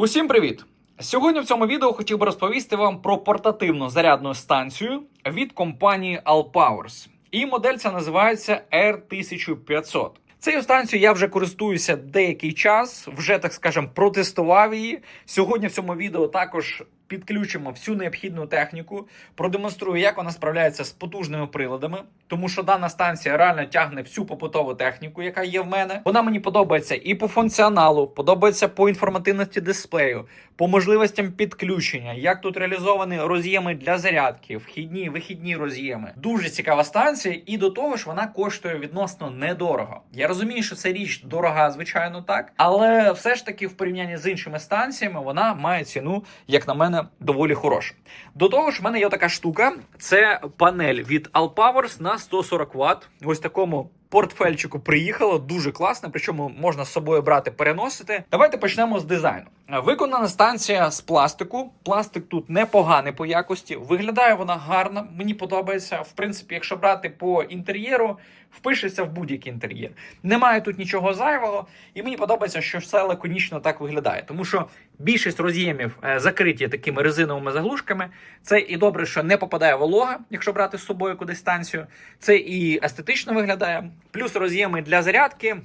Усім привіт! Сьогодні в цьому відео хотів би розповісти вам про портативну зарядну станцію від компанії Allpowers. І модель ця називається R1500. Цією станцією я вже користуюся деякий час, вже так скажем, протестував її. Сьогодні в цьому відео також підключимо всю необхідну техніку, продемонструю, як вона справляється з потужними приладами, тому що дана станція реально тягне всю побутову техніку, яка є в мене. Вона мені подобається і по функціоналу, подобається по інформативності дисплею, по можливостям підключення, як тут реалізовані роз'єми для зарядки, вхідні, вихідні роз'єми. Дуже цікава станція, і до того ж вона коштує відносно недорого. Я розумію, що це річ дорога, звичайно, так, але все ж таки в порівнянні з іншими станціями вона має ціну, як на мене, доволі хороша. До того ж, в мене є така штука: це панель від Allpowers на 140 Вт. Ось такому. Портфельчику приїхало дуже класно, причому можна з собою брати, переносити. Давайте почнемо з дизайну. Виконана станція з пластику. Пластик тут непоганий по якості. Виглядає вона гарно, мені подобається. В принципі, якщо брати по інтер'єру, впишеться в будь-який інтер'єр. Немає тут нічого зайвого, і мені подобається, що все лаконічно так виглядає, тому що більшість роз'ємів е, закриті такими резиновими заглушками. Це і добре, що не попадає волога, якщо брати з собою кудись станцію. Це і естетично виглядає. Плюс роз'єми для зарядки.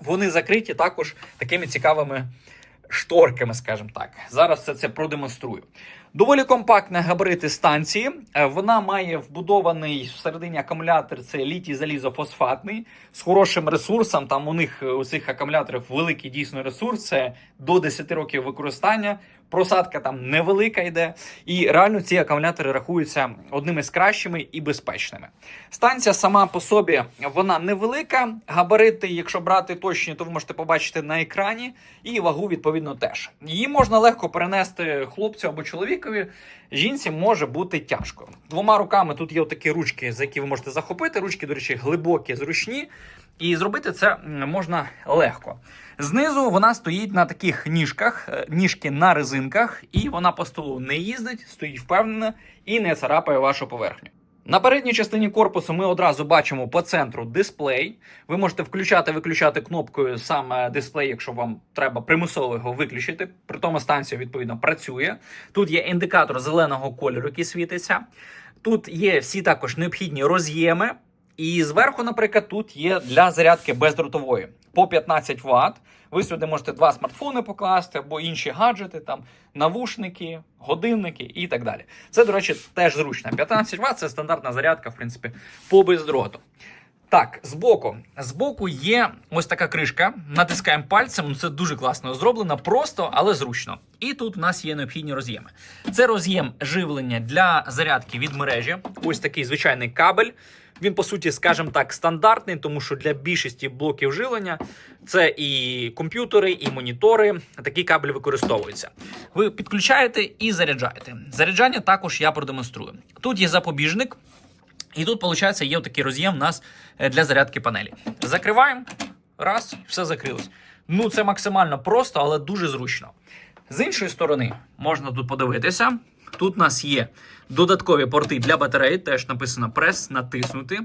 Вони закриті також такими цікавими шторками, скажімо так. Зараз все це продемонструю. Доволі компактна габарити станції. Е, Вона має вбудований всередині акумулятор. Це літій залізофосфатний з хорошим ресурсом. Там у них е, у цих акумуляторів великий дійсно ресурс. Це до 10 років використання. Просадка там невелика йде, і реально ці акумулятори рахуються одними з кращими і безпечними. Станція сама по собі вона невелика. Габарити, якщо брати точні, то ви можете побачити на екрані, і вагу відповідно теж. Її можна легко перенести хлопцю або чоловікові. Жінці може бути тяжко. Двома руками тут є такі ручки, за які ви можете захопити. Ручки, до речі, глибокі, зручні. І зробити це можна легко. Знизу вона стоїть на таких ніжках, е, ніжки на резинках, і вона по столу не їздить, стоїть впевнено і не царапає вашу поверхню. На передній частині корпусу ми одразу бачимо по центру дисплей. Ви можете включати-виключати кнопкою саме дисплей, якщо вам треба примусово його виключити. При тому станція відповідно працює. Тут є індикатор зеленого кольору, який світиться. Тут є всі також необхідні роз'єми. І зверху, наприклад, тут є для зарядки бездротової по 15 Вт. Ви сюди можете два смартфони покласти або інші гаджети, там навушники, годинники і так далі. Це, до речі, теж зручно. 15 Вт це стандартна зарядка, в принципі, по бездроту. Так, збоку. Збоку є ось така кришка. Натискаємо пальцем. Ну, Це дуже класно зроблено, просто, але зручно. І тут у нас є необхідні роз'єми. Це роз'єм живлення для зарядки від мережі. Ось такий звичайний кабель. Він, по суті, скажімо так, стандартний, тому що для більшості блоків живлення це і комп'ютери, і монітори. Такий кабель використовується. Ви підключаєте і заряджаєте. Заряджання також я продемонструю. Тут є запобіжник. І тут, виходить, є такий роз'єм у нас е, для зарядки панелі. Закриваємо, раз, все закрилось. Ну, це максимально просто, але дуже зручно. З іншої сторони, можна тут подивитися. Тут у нас є додаткові порти для батареї, теж написано прес, натиснути.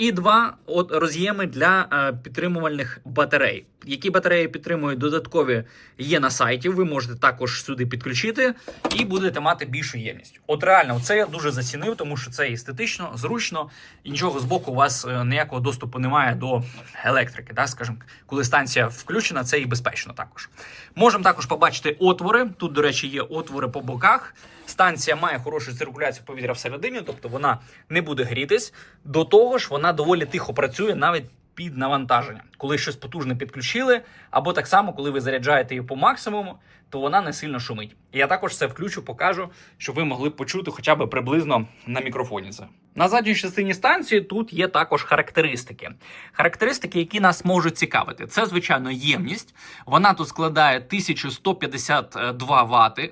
І два от роз'єми для е, підтримувальних батарей. Які батареї підтримують додаткові є на сайті. Ви можете також сюди підключити і будете мати більшу ємність. От реально, це я дуже зацінив, тому що це естетично, зручно, і нічого з боку у вас е, ніякого доступу немає до електрики. Так, скажімо, коли станція включена, це і безпечно також. Можемо також побачити отвори. Тут, до речі, є отвори по боках. Станція має хорошу циркуляцію повітря всередині, тобто вона не буде грітись. До того ж, вона доволі тихо працює навіть під навантаженням. Коли щось потужне підключили, або так само, коли ви заряджаєте її по максимуму, то вона не сильно шумить. Я також це включу, покажу, щоб ви могли почути хоча б приблизно на мікрофоні це. На задній частині станції тут є також характеристики. Характеристики, які нас можуть цікавити. Це, звичайно, ємність. Вона тут складає 1152 Вт.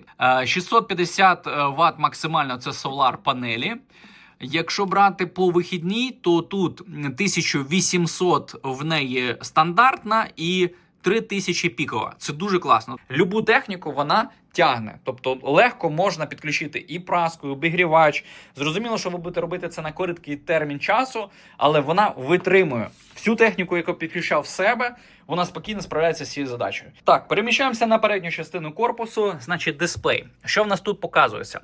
650 Вт максимально це солар панелі. Якщо брати по вихідній, то тут 1800 в неї стандартна і 3000 пікова. Це дуже класно. Любу техніку вона тягне. Тобто легко можна підключити і праску, і обігрівач. Зрозуміло, що ви будете робити це на короткий термін часу, але вона витримує всю техніку, яку підключав в себе. Вона спокійно справляється з цією задачею. Так, переміщаємося на передню частину корпусу, значить дисплей. Що в нас тут показується?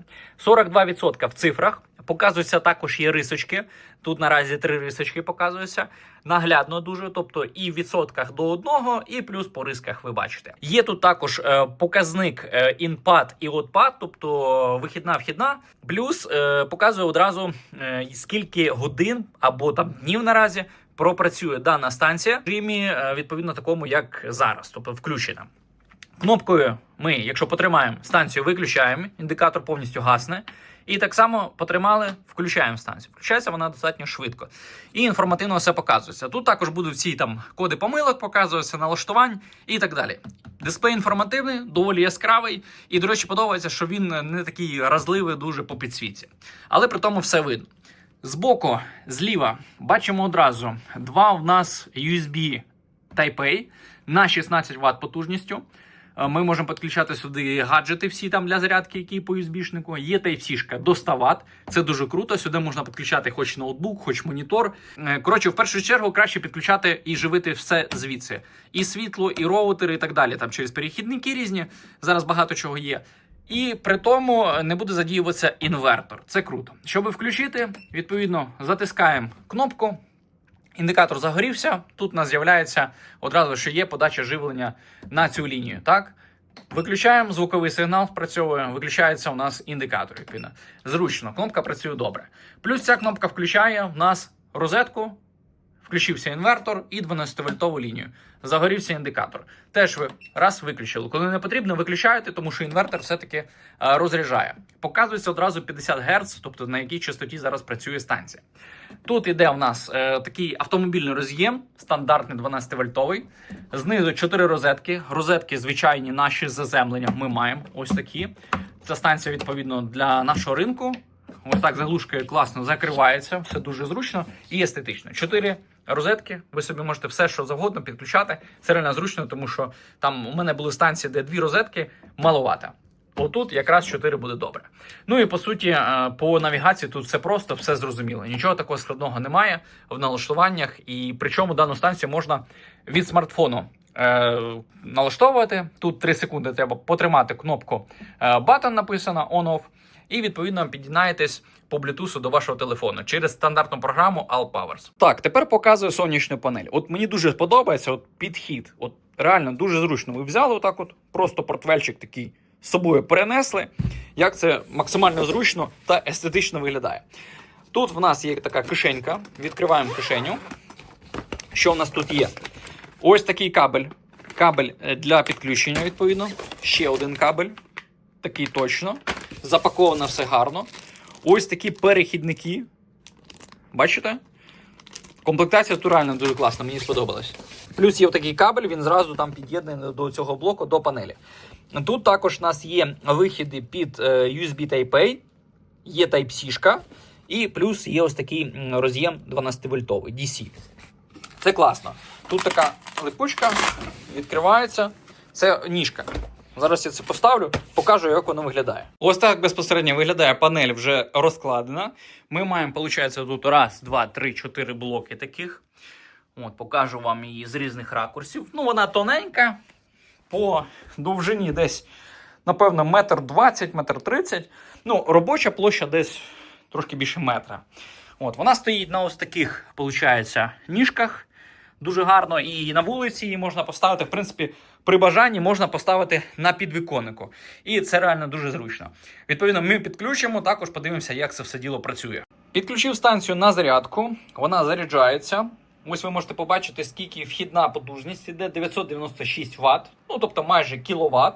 42% в цифрах. Показуються також є рисочки. Тут наразі три рисочки показуються. Наглядно дуже, тобто і в відсотках до одного, і плюс по рисках ви бачите. Є тут також е, показник е, інпад і отпад, тобто вихідна вхідна. Плюс е, показує одразу е, скільки годин або там днів наразі пропрацює дана станція в режимі е, відповідно такому, як зараз, тобто включена. Кнопкою ми, якщо потримаємо станцію, виключаємо, індикатор повністю гасне. І так само потримали, включаємо станцію. Включається вона достатньо швидко. І інформативно все показується. Тут також будуть ці там коди помилок, показуються, налаштувань і так далі. Дисплей інформативний, доволі яскравий. І, до речі, подобається, що він не такий разливий дуже по підсвітці. Але при тому все видно. Збоку, зліва, бачимо одразу два в нас USB Type-A на 16 Вт потужністю. Е, Ми можемо підключати сюди гаджети всі там для зарядки, які по USB-шнику. Є Type-C до 100 Вт. Це дуже круто. Сюди можна підключати хоч ноутбук, хоч монітор. Е, Коротше, в першу чергу краще підключати і живити все звідси. І світло, і роутери, і так далі. Там через перехідники різні. Зараз багато чого є. І при тому не буде задіюватися інвертор. Це круто. Щоб включити, відповідно, затискаємо кнопку. Індикатор загорівся. Тут у нас з'являється одразу, що є подача живлення на цю лінію. Так? Виключаємо звуковий сигнал, спрацьовує, виключається у нас індикатор. Зручно, кнопка працює добре. Плюс ця кнопка включає в нас розетку, включився інвертор і 12-вольтову лінію. Загорівся індикатор. Теж ви раз виключили. Коли не потрібно, виключаєте, тому що інвертор все-таки е, розряджає. Показується одразу 50 Гц, тобто на якій частоті зараз працює станція. Тут іде у нас е, такий автомобільний роз'єм, стандартний 12-вольтовий. Знизу 4 розетки. Розетки звичайні наші з заземленням ми маємо. Ось такі. Ця станція, відповідно, для нашого ринку. Ось так заглушкою класно закривається, все дуже зручно і естетично. Чотири розетки. Ви собі можете все, що завгодно підключати. Це реально зручно, тому що там у мене були станції, де дві розетки маловато. Отут якраз 4 буде добре. Ну і по суті, е, по навігації тут все просто, все зрозуміло. Нічого такого складного немає в налаштуваннях, і причому дану станцію можна від смартфону. е, Налаштовувати тут 3 секунди. Треба потримати кнопку е, Button написано on-off, і відповідно під'єднаєтесь по Bluetooth до вашого телефону через стандартну програму All Powers. Так, тепер показую сонячну панель. От мені дуже сподобається от підхід. От реально дуже зручно. Ви взяли отак, от просто портфельчик такий з собою перенесли. Як це максимально зручно та естетично виглядає. Тут в нас є така кишенька. Відкриваємо кишеню. Що в нас тут є? Ось такий кабель. Кабель е, для підключення, відповідно. Ще один кабель. Такий точно. Запаковано все гарно. Ось такі перехідники. Бачите? Комплектація реально дуже класна, мені сподобалось. Плюс є такий кабель, він зразу там під'єднаний до цього блоку, до панелі. Тут також у нас є вихіди під е, USB Type-A, є Type-C, і плюс є ось такий роз'єм 12-вольтовий DC. Це класно. Тут така липучка відкривається. Це ніжка. Зараз я це поставлю, покажу, як воно виглядає. Ось так безпосередньо виглядає панель вже розкладена. Ми маємо, виходить, тут раз, два, три, чотири блоки таких. От, покажу вам її з різних ракурсів. Ну, вона тоненька, по довжині десь, напевно, метр двадцять, метр тридцять. Ну, робоча площа десь трошки більше метра. От, вона стоїть на ось таких, виходить, ніжках. Дуже гарно і на вулиці її можна поставити. В принципі, при бажанні можна поставити на підвіконнику. І це реально дуже зручно. Відповідно, ми підключимо, також подивимося, як це все діло працює. Підключив станцію на зарядку, вона заряджається. Ось ви можете побачити, скільки вхідна потужність іде 996 Вт, ну тобто майже кіловат.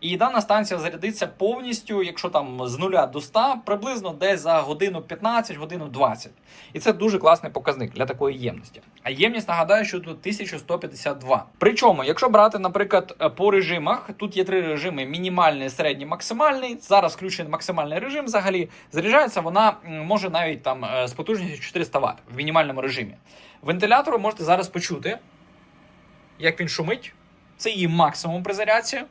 І дана станція зарядиться повністю, якщо там з 0 до 100, приблизно десь за годину 15, годину 20. І це дуже класний показник для такої ємності. А ємність нагадаю, що тут 1152. Причому, якщо брати, наприклад, по режимах, тут є три режими: мінімальний, середній, максимальний. Зараз включений максимальний режим. Взагалі заряджається вона може навіть там е, з потужністю 400 Вт в мінімальному режимі. Вентилятор можете зараз почути, як він шумить. Це її максимум при зарядці.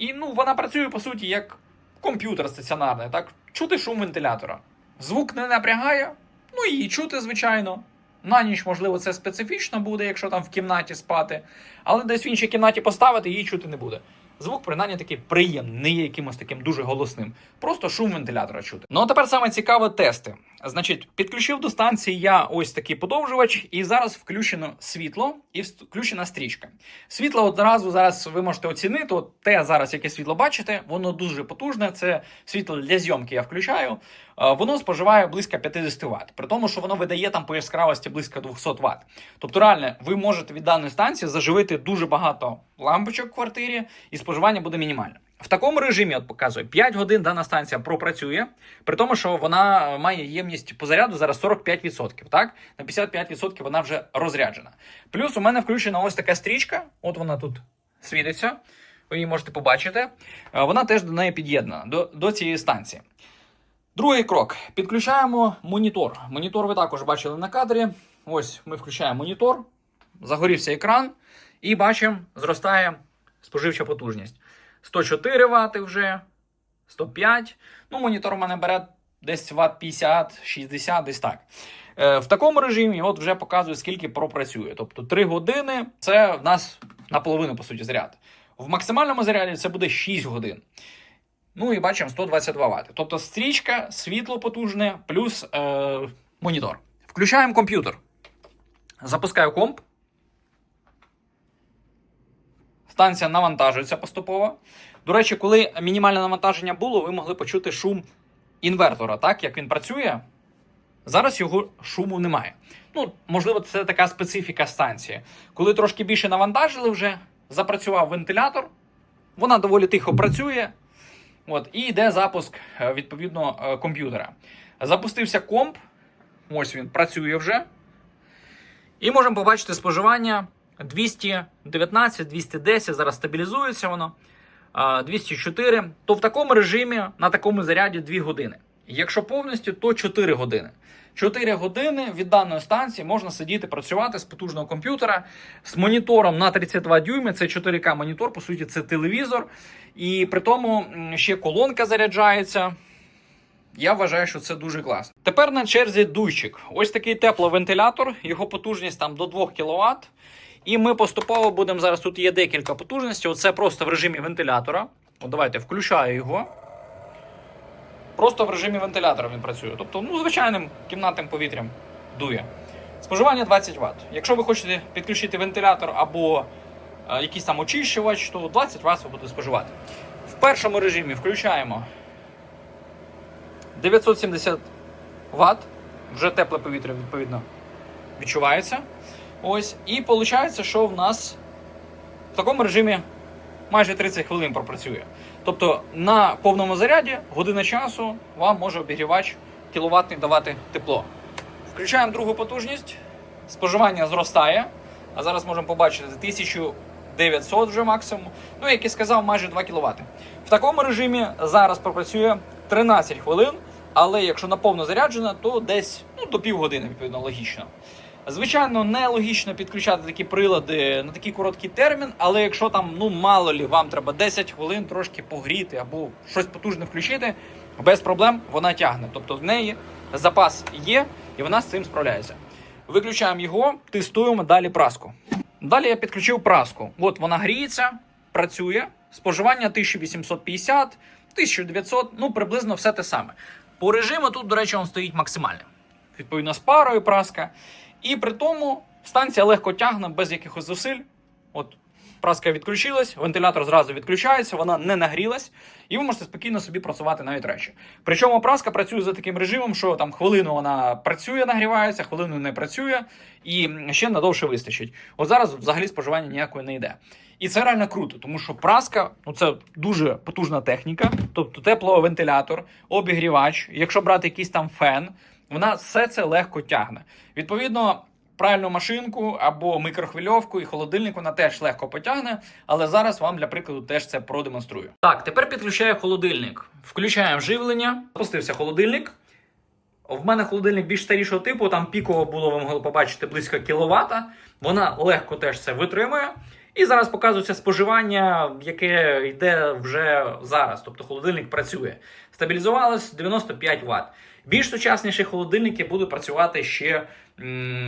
І ну, вона працює, по суті, як комп'ютер стаціонарний. Так? Чути шум вентилятора. Звук не напрягає, ну і чути, звичайно. На ніч, можливо, це специфічно буде, якщо там в кімнаті спати, але десь в іншій кімнаті поставити її чути не буде. Звук, принаймні, такий приємний, не є якимось таким дуже голосним. Просто шум вентилятора чути. Ну а тепер саме цікаве тести. Значить, підключив до станції я ось такий подовжувач, і зараз включено світло і включена стрічка. Світло одразу зараз ви можете оцінити. От те зараз, яке світло бачите, воно дуже потужне. Це світло для зйомки я включаю. Е, Воно споживає близько 50 Вт, при тому, що воно видає там по яскравості близько 200 Вт. Тобто, реально, ви можете від даної станції заживити дуже багато лампочок в квартирі, і споживання буде мінімальне. В такому режимі, от показую, 5 годин дана станція пропрацює, при тому, що вона має ємність по заряду зараз 45%. Так? На 55% вона вже розряджена. Плюс у мене включена ось така стрічка, от вона тут світиться. Ви її можете побачити. Е, Вона теж до неї під'єднана до, до цієї станції. Другий крок. Підключаємо монітор. Монітор ви також бачили на кадрі. Ось ми включаємо монітор, загорівся екран, і бачимо, зростає споживча потужність. 104 Вт вже, 105. Ну, монітор у мене бере десь Вт 50, 60, десь так. Е, в такому режимі от вже показує, скільки пропрацює. Тобто 3 години це в нас наполовину, по суті, заряд. В максимальному заряді це буде 6 годин. Ну і бачимо 122 Вт. Тобто стрічка, світло потужне, плюс е, монітор. Включаємо комп'ютер. Запускаю комп. Станція навантажується поступово. До речі, коли мінімальне навантаження було, ви могли почути шум інвертора, так як він працює. Зараз його шуму немає. Ну, можливо, це така специфіка станції. Коли трошки більше навантажили, вже запрацював вентилятор, вона доволі тихо працює. От, і йде запуск е, відповідно е, комп'ютера. Запустився комп. Ось він працює вже. І можемо побачити споживання 219, 210, зараз стабілізується воно. 204. То в такому режимі на такому заряді 2 години. Якщо повністю, то 4 години. 4 години від даної станції можна сидіти працювати з потужного комп'ютера з монітором на 32 дюйми. Це 4К монітор, по суті, це телевізор. І при тому ще колонка заряджається. Я вважаю, що це дуже класно. Тепер на черзі дуйчик. Ось такий тепловентилятор, його потужність там до 2 кВт. І ми поступово будемо зараз. Тут є декілька потужностей. Оце просто в режимі вентилятора. От давайте включаю його. Просто в режимі вентилятора він працює. Тобто, ну, звичайним кімнатним повітрям дує. Споживання 20 Вт. Якщо ви хочете підключити вентилятор або е, якийсь там очищувач, то 20 Вт ви будете споживати. В першому режимі включаємо 970 Вт. Вже тепле повітря, відповідно, відчувається. Ось. І виходить, що в нас в такому режимі майже 30 хвилин пропрацює. Тобто на повному заряді година часу вам може обігрівач кіловатний давати тепло. Включаємо другу потужність, споживання зростає. А зараз можемо побачити 1900 вже максимум. Ну, як і сказав, майже 2 кВт. В такому режимі зараз пропрацює 13 хвилин, але якщо на повно заряджена, то десь ну, до півгодини, відповідно, логічно. Звичайно, нелогічно підключати такі прилади на такий короткий термін, але якщо там, ну мало лі, вам треба 10 хвилин трошки погріти або щось потужне включити, без проблем вона тягне. Тобто в неї запас є і вона з цим справляється. Виключаємо його, тестуємо далі праску. Далі я підключив праску. От вона гріється, працює. Споживання 1850, 1900, ну приблизно все те саме. По режиму тут, до речі, він стоїть максимальним. Відповідно, з парою праска. І при тому станція легко тягне без якихось зусиль. От праска відключилась, вентилятор зразу відключається, вона не нагрілась, і ви можете спокійно собі працювати навіть речі. Причому праска працює за таким режимом, що там хвилину вона працює, нагрівається, хвилину не працює, і ще надовше вистачить. От зараз взагалі споживання ніякої не йде. І це реально круто, тому що праска ну це дуже потужна техніка, тобто тепловентилятор, обігрівач. Якщо брати якийсь там фен, вона все це легко тягне. Відповідно, пральну машинку або микрохвильовку і холодильник вона теж легко потягне, але зараз вам для прикладу теж це продемонструю. Так, тепер підключаю холодильник. Включаємо живлення. Запустився холодильник. В мене холодильник більш старішого типу, там піково було, ви могли побачити близько кіловата. Вона легко теж це витримує. І зараз показується споживання, яке йде вже зараз. Тобто холодильник працює. Стабілізувалось 95 Вт. Більш сучасніші холодильники будуть працювати ще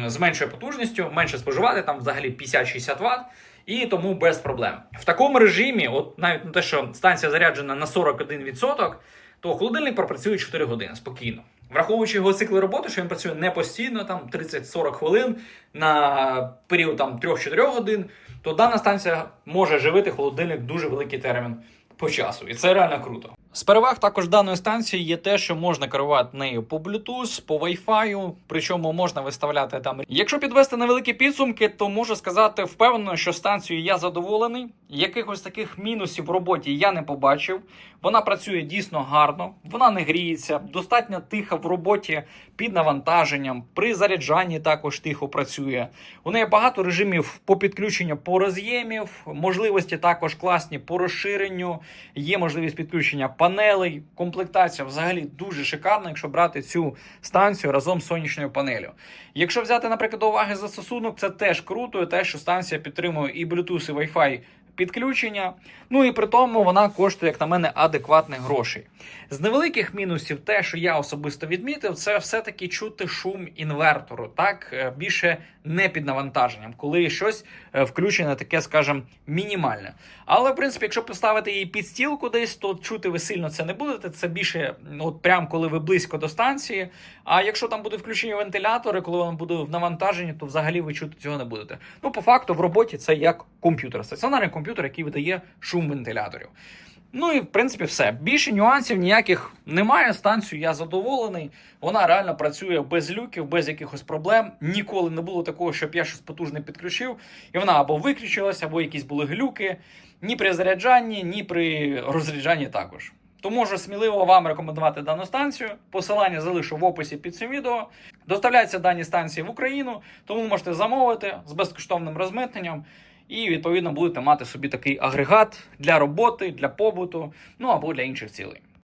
з меншою потужністю, менше споживати, там взагалі 50-60 Вт. І тому без проблем. В такому режимі, от навіть на те, що станція заряджена на 41%, то холодильник пропрацює 4 години спокійно. Враховуючи його цикли роботи, що він працює не постійно, там 30-40 хвилин на період там 3-4 годин, то дана станція може живити холодильник дуже великий термін по часу. І це реально круто. З переваг також даної станції є те, що можна керувати нею по Bluetooth, по Wi-Fi, причому можна виставляти там. Якщо підвести невеликі підсумки, то можу сказати впевнено, що станцією я задоволений. Якихось таких мінусів в роботі я не побачив. Вона працює дійсно гарно, вона не гріється, достатньо тиха в роботі під навантаженням. При заряджанні також тихо працює. У неї багато режимів по підключенню по роз'ємів, можливості також класні по розширенню. Є можливість підключення панелей. Комплектація взагалі дуже шикарна, якщо брати цю станцію разом з сонячною панелю. Якщо взяти, наприклад, до уваги застосунок, це теж круто, те, що станція підтримує і Bluetooth, і Wi-Fi підключення. Ну і при тому вона коштує, як на мене, адекватних грошей. З невеликих мінусів, те, що я особисто відмітив, це все-таки чути шум інвертору, так е, більше не під навантаженням, коли щось е, включене таке, скажімо, мінімальне. Але в принципі, якщо поставити її під стіл кудись, то чути ви сильно це не будете. Це більше, от прям коли ви близько до станції. А якщо там будуть включені вентилятори, коли воно буде в навантаженні, то взагалі ви чути цього не будете. Ну, по факту, в роботі це як комп'ютер, стаціонарний комп'ютер, який видає шум вентиляторів. Ну і в принципі все. Більше нюансів ніяких немає. Станцію я задоволений. Вона реально працює без люків, без якихось проблем. Ніколи не було такого, щоб я щось потужне підключив, і вона або виключилася, або якісь були глюки. Ні при заряджанні, ні при розряджанні також. То можу сміливо вам рекомендувати дану станцію. Посилання залишу в описі під цим відео. Доставляються дані станції в Україну, тому можете замовити з безкоштовним розмитненням. І відповідно будете мати собі такий агрегат для роботи, для побуту, ну або для інших цілей.